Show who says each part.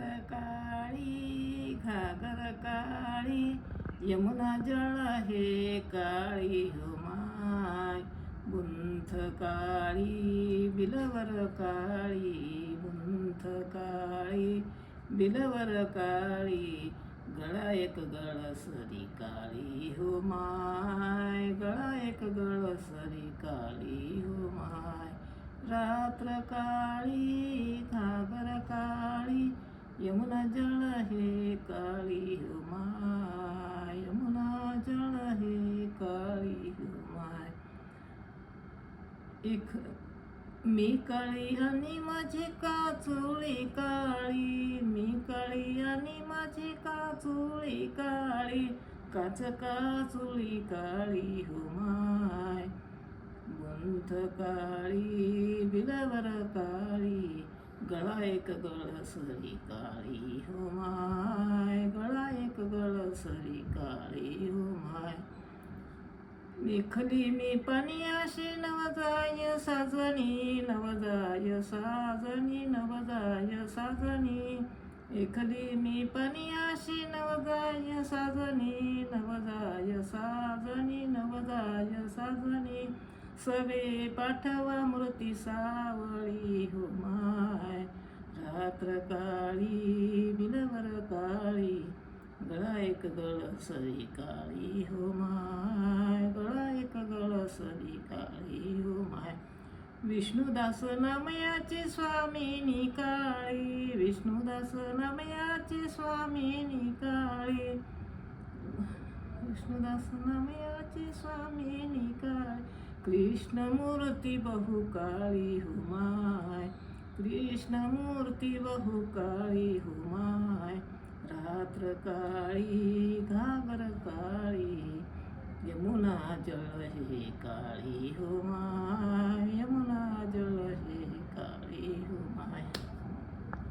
Speaker 1: काळी घागर काळी यमुना जळ हे काळी हो माय बुंथ काळी बिलवर काळी बुंथ काळी बिलवर काळी गळा एक गळसरी काळी हो माय गळा एक गळसरी काळी हो माय रात्र काळी घागर काळी यमुना जळ हे काळी माय यमुना जळ हे काळी माय. एक मी काळी आणि माझी काचोळी काळी मी काळी आणि माझी काचोळी काळी काच काचोळी काळी हो माय. गुंथ काळी बिलवर काळी गळा एक गळसरी काळी हो माय गळा एक गळसरी काळी हो माय निखली मी पाणी अशी नवजाय साजणी नवजाय साजणी नवजाय साजणी. एखली मी पाणी अशी नवजाय साजणी नवजाय साजणी नवजाय साजणी. सवे पाठवा मृती सावळी हो माय. रात्र काळी बिलवर काळी गळा एक गळ सरी काळी हो माय. गळा एक गळ सरी काळी हो माय. विष्णुदास नामयाची स्वामिनी काळी विष्णुदास नामयाची स्वामिनी काळी. विष्णुदास नामयाची स्वामिनी काळी. कृष्णमूर्ती बहुकाळी हुमाय. कृष्णमूर्ती बहुकाळी काळी हुमाय. रात्र काळी घागर काळी यमुना जळ हे काळी हुमाय. यमुना